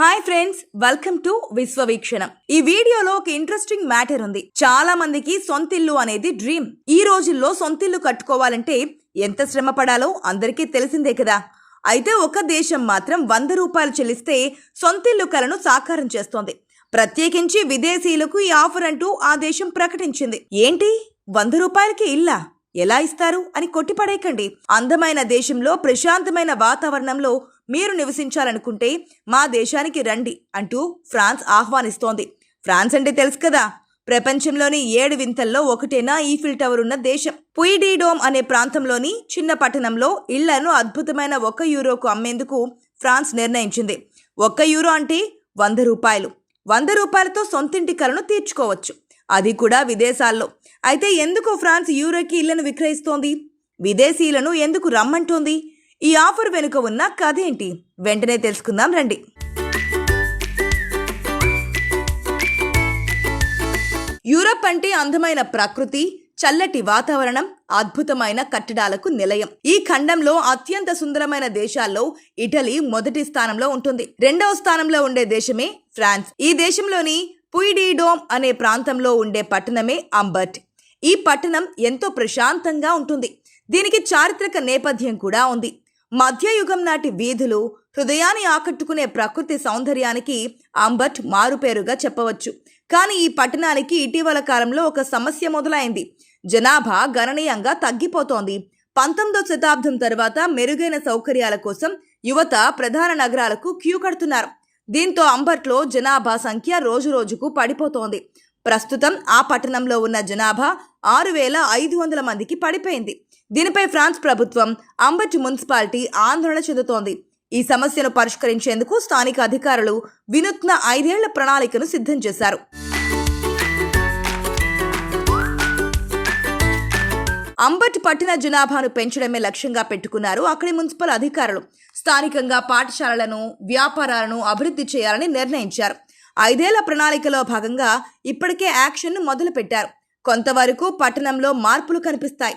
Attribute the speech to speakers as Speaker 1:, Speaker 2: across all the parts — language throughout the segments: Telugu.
Speaker 1: Hi friends welcome to Vishwaveekshanam ఈ వీడియోలో ఒక ఇంట్రెస్టింగ్ మ్యాటర్ ఉంది. చాలా మందికి సొంతిల్లు అనేది డ్రీమ్ ఈ రోజుల్లో సొంతిల్లు కట్టుకోవాలంటే ఎంత శ్రమ పడాలో అందరికీ తెలిసిందే కదా. అయితే ఒక దేశం మాత్రం వంద రూపాయలు చెల్లిస్తే సొంతిల్లు కలను సాకారం చేస్తోంది. ప్రత్యేకించి విదేశీయులకు ఈ ఆఫర్ అంటూ ఆ దేశం ప్రకటించింది. ఏంటి? వంద రూపాయలకి ఇల్లా? ఎలా ఇస్తారు? అని కొట్టిపడేయకండి. అందమైన దేశంలో ప్రశాంతమైన వాతావరణంలో మీరు నివసించాలనుకుంటే మా దేశానికి రండి అంటూ ఫ్రాన్స్ ఆహ్వానిస్తోంది. ఫ్రాన్స్ అంటే తెలుసు కదా ప్రపంచంలోని ఏడు వింతల్లో ఒకటేనా ఈఫిల్ టవర్ ఉన్న దేశం. పుయిడీడోమ్ అనే ప్రాంతంలోని చిన్న పట్టణంలో ఇళ్ళను అద్భుతమైన ఒక యూరోకు అమ్మేందుకు ఫ్రాన్స్ నిర్ణయించింది. ఒక్క యూరో అంటే వంద రూపాయలు. వంద రూపాయలతో సొంతింటి కలను తీర్చుకోవచ్చు. అది కూడా విదేశాల్లో. అయితే ఎందుకు ఫ్రాన్స్ యూరోకి ఇళ్ళను విక్రయిస్తోంది? విదేశీయులను ఎందుకు రమ్మంటోంది? ఈ ఆఫర్ వెనుక ఉన్న కథ ఏంటి? వెంటనే తెలుసుకుందాం రండి. యూరప్ అంటే అందమైన ప్రకృతి చల్లటి వాతావరణం అద్భుతమైన కట్టడాలకు నిలయం. ఈ ఖండంలో అత్యంత సుందరమైన దేశాల్లో ఇటలీ మొదటి స్థానంలో ఉంటుంది. రెండవ స్థానంలో ఉండే దేశమే ఫ్రాన్స్. ఈ దేశంలోని పుయిడీడోమ్ అనే ప్రాంతంలో ఉండే పట్టణమే అంబర్ట్. ఈ పట్టణం ఎంతో ప్రశాంతంగా ఉంటుంది. దీనికి చారిత్రక నేపథ్యం కూడా ఉంది. మధ్యయుగం నాటి వీధులు హృదయాన్ని ఆకట్టుకునే ప్రకృతి సౌందర్యానికి అంబట్ మారుపేరుగా చెప్పవచ్చు. కానీ ఈ పట్టణానికి ఇటీవల కాలంలో ఒక సమస్య మొదలైంది. జనాభా గణనీయంగా తగ్గిపోతోంది. పంతొమ్మిదో శతాబ్దం తర్వాత మెరుగైన సౌకర్యాల కోసం యువత ప్రధాన నగరాలకు క్యూ కడుతున్నారు. దీంతో అంబర్ట్లో జనాభా సంఖ్య రోజురోజుకు పడిపోతోంది. ప్రస్తుతం ఆ పట్టణంలో ఉన్న జనాభా ఆరు వేల ఐదు వందల మందికి పడిపోయింది. దీనిపై ఫ్రాన్స్ ప్రభుత్వం అంబట్ మున్సిపాలిటీ ఆందోళన చెందుతోంది. ఈ సమస్యను పరిష్కరించేందుకు స్థానిక అధికారులు వినూత్న ఐదేళ్ళ ప్రణాళికను సిద్ధం చేశారు. అంబట్ పట్టణ జనాభాను పెంచడమే లక్ష్యంగా పెట్టుకున్నారు అక్కడి మున్సిపల్ అధికారులు. స్థానికంగా పాఠశాలలను వ్యాపారాలను అభివృద్ధి చేయాలని నిర్ణయించారు. ఐదేళ్ళ ప్రణాళికలో భాగంగా ఇప్పటికే యాక్షన్ను మొదలుపెట్టారు. కొంతవరకు పట్టణంలో మార్పులు కనిపిస్తాయి.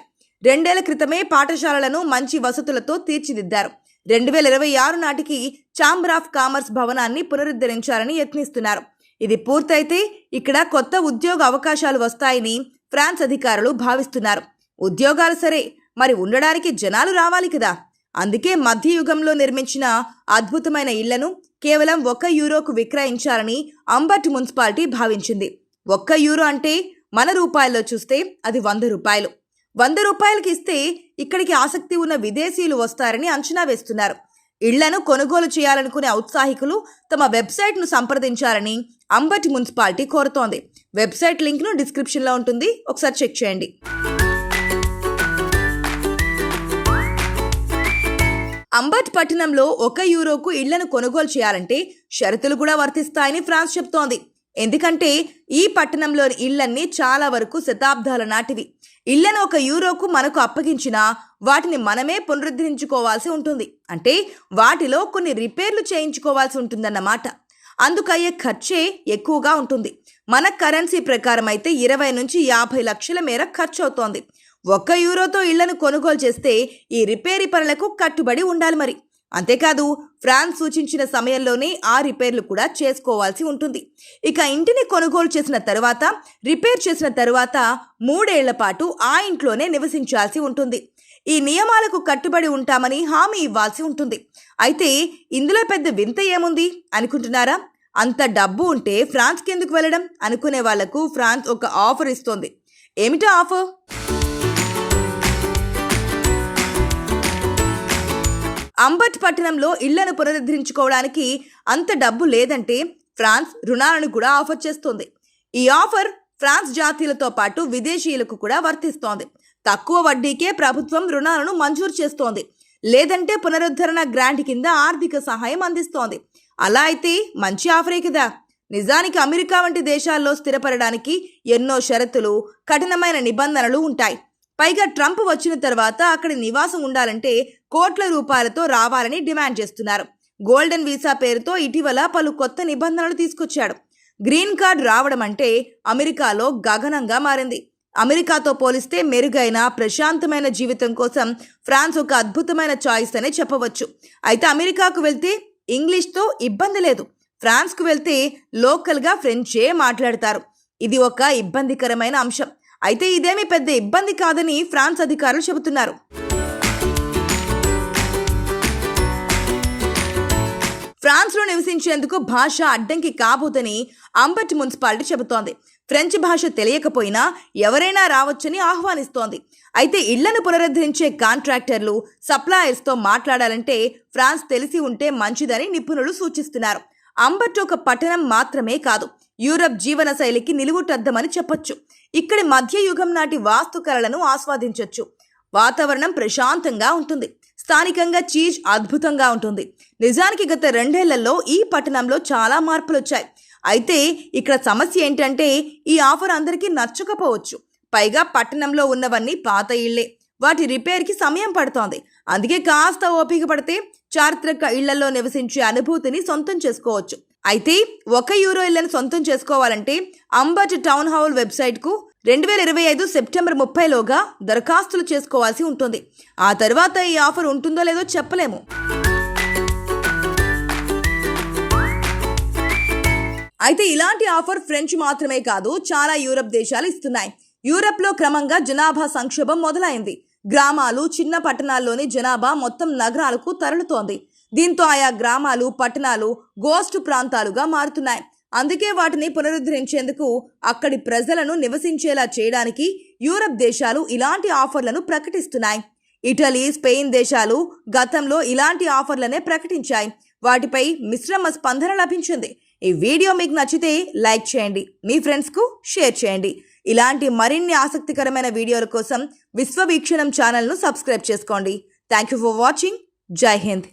Speaker 1: రెండేళ్ళ క్రితమే పాఠశాలలను మంచి వసతులతో తీర్చిదిద్దారు. రెండు వేల ఇరవై ఆరు నాటికి ఛాంబర్ ఆఫ్ కామర్స్ భవనాన్ని పునరుద్ధరించాలని యత్నిస్తున్నారు. ఇది పూర్తయితే ఇక్కడ కొత్త ఉద్యోగ అవకాశాలు వస్తాయని ఫ్రాన్స్ అధికారులు భావిస్తున్నారు. ఉద్యోగాలు సరే మరి ఉండడానికి జనాలు రావాలి కదా. అందుకే మధ్యయుగంలో నిర్మించిన అద్భుతమైన ఇళ్ళను కేవలం ఒక యూరోకు విక్రయించాలని అంబట్ మున్సిపాలిటీ భావించింది. ఒక్క యూరో అంటే మన రూపాయల్లో చూస్తే అది వంద రూపాయలు. వంద రూపాయలకి ఇస్తే ఇక్కడికి ఆసక్తి ఉన్న విదేశీయులు వస్తారని అంచనా వేస్తున్నారు. ఇళ్ళను కొనుగోలు చేయాలనుకునే ఔత్సాహికులు తమ వెబ్సైట్ను సంప్రదించాలని అంబటి మున్సిపాలిటీ కోరుతోంది. వెబ్సైట్ లింక్ను డిస్క్రిప్షన్లో ఉంటుంది. ఒకసారి చెక్ చేయండి. అంబట్ పట్టణంలో ఒక యూరోకు ఇళ్ళను కొనుగోలు చేయాలంటే షరతులు కూడా వర్తిస్తాయని ఫ్రాన్స్ చెప్తోంది. ఎందుకంటే ఈ పట్టణంలోని ఇళ్ళన్నీ చాలా వరకు శతాబ్దాల నాటివి. ఇళ్ళను ఒక యూరోకు మనకు అప్పగించినా వాటిని మనమే పునరుద్ధరించుకోవాల్సి ఉంటుంది. అంటే వాటిలో కొన్ని రిపేర్లు చేయించుకోవాల్సి ఉంటుందన్నమాట. అందుకయ్యే ఖర్చే ఎక్కువగా ఉంటుంది. మన కరెన్సీ ప్రకారం అయితే ఇరవై నుంచి యాభై లక్షల మేర ఖర్చు అవుతోంది ఒక్క యూరోతో ఇళ్ళను కొనుగోలు చేస్తే ఈ రిపేరీ పనులకు కట్టుబడి ఉండాలి మరి. అంతేకాదు ఫ్రాన్స్ సూచించిన సమయంలోనే ఆ రిపేర్లు కూడా చేసుకోవాల్సి ఉంటుంది. ఇక ఇంటిని కొనుగోలు చేసిన తరువాత రిపేర్ చేసిన తరువాత మూడేళ్ళ పాటు ఆ ఇంట్లోనే నివసించాల్సి ఉంటుంది. ఈ నియమాలకు కట్టుబడి ఉంటామని హామీ ఇవ్వాల్సి ఉంటుంది. అయితే ఇందులో పెద్ద వింత ఏముంది అనుకుంటున్నారా? అంత డబ్బు ఉంటే ఫ్రాన్స్కి ఎందుకు వెళ్ళడం? అనుకునే వాళ్ళకు ఫ్రాన్స్ ఒక ఆఫర్ ఇస్తోంది. ఏమిటో ఆఫర్? అంబట్ పట్టణంలో ఇళ్ళను పునరుద్ధరించుకోవడానికి అంత డబ్బు లేదంటే ఫ్రాన్స్ రుణాలను కూడా ఆఫర్ చేస్తోంది. ఈ ఆఫర్ ఫ్రాన్స్ జాతీయులతో పాటు విదేశీయులకు కూడా వర్తిస్తోంది. తక్కువ వడ్డీకే ప్రభుత్వం రుణాలను మంజూరు చేస్తోంది. లేదంటే పునరుద్ధరణ గ్రాంట్ కింద ఆర్థిక సహాయం అందిస్తోంది. అలా అయితే మంచి ఆఫరే కదా. నిజానికి అమెరికా వంటి దేశాల్లో స్థిరపడడానికి ఎన్నో షరతులు కఠినమైన నిబంధనలు ఉంటాయి. పైగా ట్రంప్ వచ్చిన తర్వాత అక్కడి నివాసం ఉండాలంటే కోట్ల రూపాయలతో రావాలని డిమాండ్ చేస్తున్నారు. గోల్డెన్ వీసా పేరుతో ఇటీవల పలు కొత్త నిబంధనలు తీసుకొచ్చాడు. గ్రీన్ కార్డ్ రావడం అంటే అమెరికాలో గగనంగా మారింది. అమెరికాతో పోలిస్తే మెరుగైన ప్రశాంతమైన జీవితం కోసం ఫ్రాన్స్ ఒక అద్భుతమైన చాయిస్ అనే చెప్పవచ్చు. అయితే అమెరికాకు వెళ్తే ఇంగ్లీష్తో ఇబ్బంది లేదు. ఫ్రాన్స్కు వెళ్తే లోకల్గా ఫ్రెంచే మాట్లాడతారు. ఇది ఒక ఇబ్బందికరమైన అంశం. అయితే ఇదేమీ పెద్ద ఇబ్బంది కాదని ఫ్రాన్స్ అధికారులు చెబుతున్నారు. ఫ్రాన్స్లో నివసించేందుకు భాష అడ్డంకి కాబోదని అంబట్ మున్సిపాలిటీ చెబుతోంది. ఫ్రెంచ్ భాష తెలియకపోయినా ఎవరైనా రావచ్చని ఆహ్వానిస్తోంది. అయితే ఇళ్ళను పునరుద్ధరించే కాంట్రాక్టర్లు సప్లయర్స్తో మాట్లాడాలంటే ఫ్రాన్స్ తెలిసి ఉంటే మంచిదని నిపుణులు సూచిస్తున్నారు. అంబట్ ఒక పట్టణం మాత్రమే కాదు యూరప్ జీవన శైలికి నిలువుటద్దమని చెప్పొచ్చు. ఇక్కడి మధ్యయుగం నాటి వాస్తుకళలను ఆస్వాదించవచ్చు వాతావరణం ప్రశాంతంగా ఉంటుంది. స్థానికంగా చీజ్ అద్భుతంగా ఉంటుంది. నిజానికి గత రెండేళ్ళలో ఈ పట్టణంలో చాలా మార్పులు వచ్చాయి అయితే ఇక్కడ సమస్య ఏంటంటే ఈ ఆఫర్ అందరికీ నచ్చకపోవచ్చు. పైగా పట్టణంలో ఉన్నవన్నీ పాత ఇళ్ళే వాటి రిపేర్కి సమయం పడుతోంది. అందుకే కాస్త ఓపిక పడితే చారిత్రక ఇళ్ళలో నివసించే అనుభూతిని సొంతం చేసుకోవచ్చు. అయితే ఒక యూరో ఇళ్ళను సొంతం చేసుకోవాలంటే అంబట్ టౌన్ హాల్ వెబ్సైట్కు రెండు వేల ఇరవై ఐదు సెప్టెంబర్ ముప్పైలోగా దరఖాస్తులు చేసుకోవాల్సి ఉంటుంది. ఆ తర్వాత ఈ ఆఫర్ ఉంటుందో లేదో చెప్పలేము. అయితే ఇలాంటి ఆఫర్ ఫ్రెంచ్ మాత్రమే కాదు చాలా యూరప్ దేశాలు ఇస్తున్నాయి. యూరప్లో క్రమంగా జనాభా సంక్షోభం మొదలైంది. గ్రామాలు చిన్న పట్టణాల్లోని జనాభా మొత్తం నగరాలకు తరలుతోంది. దీంతో ఆయా గ్రామాలు పట్టణాలు గోస్ట్ ప్రాంతాలుగా మారుతున్నాయి. అందుకే వాటిని పునరుద్ధరించేందుకు అక్కడి ప్రజలను నివసించేలా చేయడానికి యూరప్ దేశాలు ఇలాంటి ఆఫర్లను ప్రకటిస్తున్నాయి. ఇటలీ స్పెయిన్ దేశాలు గతంలో ఇలాంటి ఆఫర్లనే ప్రకటించాయి. వాటిపై మిశ్రమ స్పందన లభించింది. ఈ వీడియో మీకు నచ్చితే లైక్ చేయండి మీ ఫ్రెండ్స్కు షేర్ చేయండి. ఇలాంటి మరిన్ని ఆసక్తికరమైన వీడియోల కోసం విశ్వవీక్షణం ఛానల్ను సబ్స్క్రైబ్ చేసుకోండి. Thank you for watching. జై హింద్.